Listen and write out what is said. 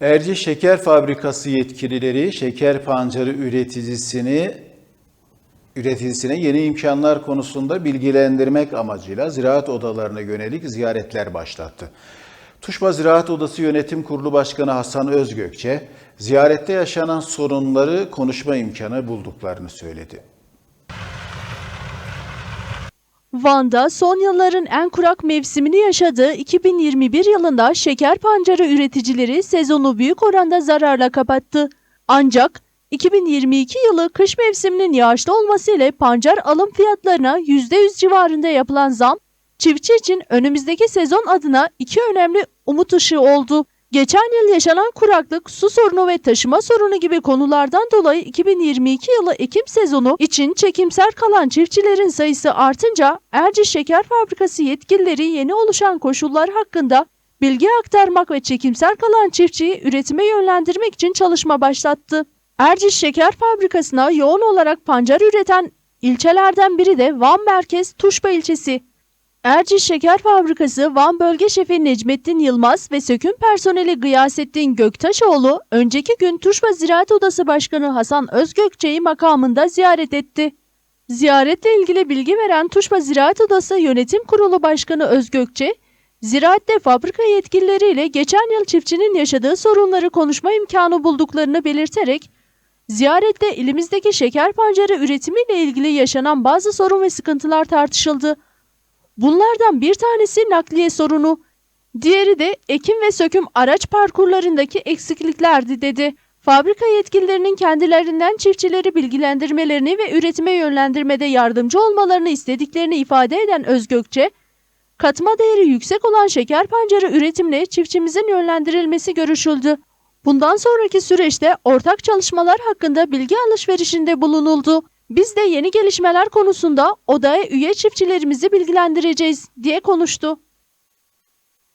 Erci Şeker Fabrikası yetkilileri şeker pancarı üreticisini üreticisine yeni imkanlar konusunda bilgilendirmek amacıyla ziraat odalarına yönelik ziyaretler başlattı. Tuşba Ziraat Odası Yönetim Kurulu Başkanı Hasan Özgökçe, ziyarette yaşanan sorunları konuşma imkanı bulduklarını söyledi. Van'da son yılların en kurak mevsimini yaşadığı 2021 yılında şeker pancarı üreticileri sezonu büyük oranda zararla kapattı. Ancak 2022 yılı kış mevsiminin yağışlı olmasıyla pancar alım fiyatlarına %100 civarında yapılan zam, çiftçi için önümüzdeki sezon adına iki önemli umut ışığı oldu. Geçen yıl yaşanan kuraklık, su sorunu ve taşıma sorunu gibi konulardan dolayı 2022 yılı ekim sezonu için çekimser kalan çiftçilerin sayısı artınca Erciş Şeker Fabrikası yetkilileri yeni oluşan koşullar hakkında bilgi aktarmak ve çekimser kalan çiftçiyi üretime yönlendirmek için çalışma başlattı. Erciş Şeker Fabrikası'na yoğun olarak pancar üreten ilçelerden biri de Van Merkez Tuşba ilçesi. Erciş Şeker Fabrikası Van Bölge Şefi Necmettin Yılmaz ve söküm personeli Gıyasettin Göktaşoğlu önceki gün Tuşba Ziraat Odası Başkanı Hasan Özgökçe'yi makamında ziyaret etti. Ziyaretle ilgili bilgi veren Tuşba Ziraat Odası Yönetim Kurulu Başkanı Özgökçe, ziraatte fabrika yetkilileriyle geçen yıl çiftçinin yaşadığı sorunları konuşma imkanı bulduklarını belirterek, ziyarette ilimizdeki şeker pancarı üretimiyle ilgili yaşanan bazı sorun ve sıkıntılar tartışıldı. Bunlardan bir tanesi nakliye sorunu, diğeri de ekim ve söküm araç parkurlarındaki eksikliklerdi dedi. Fabrika yetkililerinin kendilerinden çiftçileri bilgilendirmelerini ve üretime yönlendirmede yardımcı olmalarını istediklerini ifade eden Özgökçe, katma değeri yüksek olan şeker pancarı üretimine çiftçimizin yönlendirilmesi görüşüldü. Bundan sonraki süreçte ortak çalışmalar hakkında bilgi alışverişinde bulunuldu. Biz de yeni gelişmeler konusunda odaya üye çiftçilerimizi bilgilendireceğiz diye konuştu.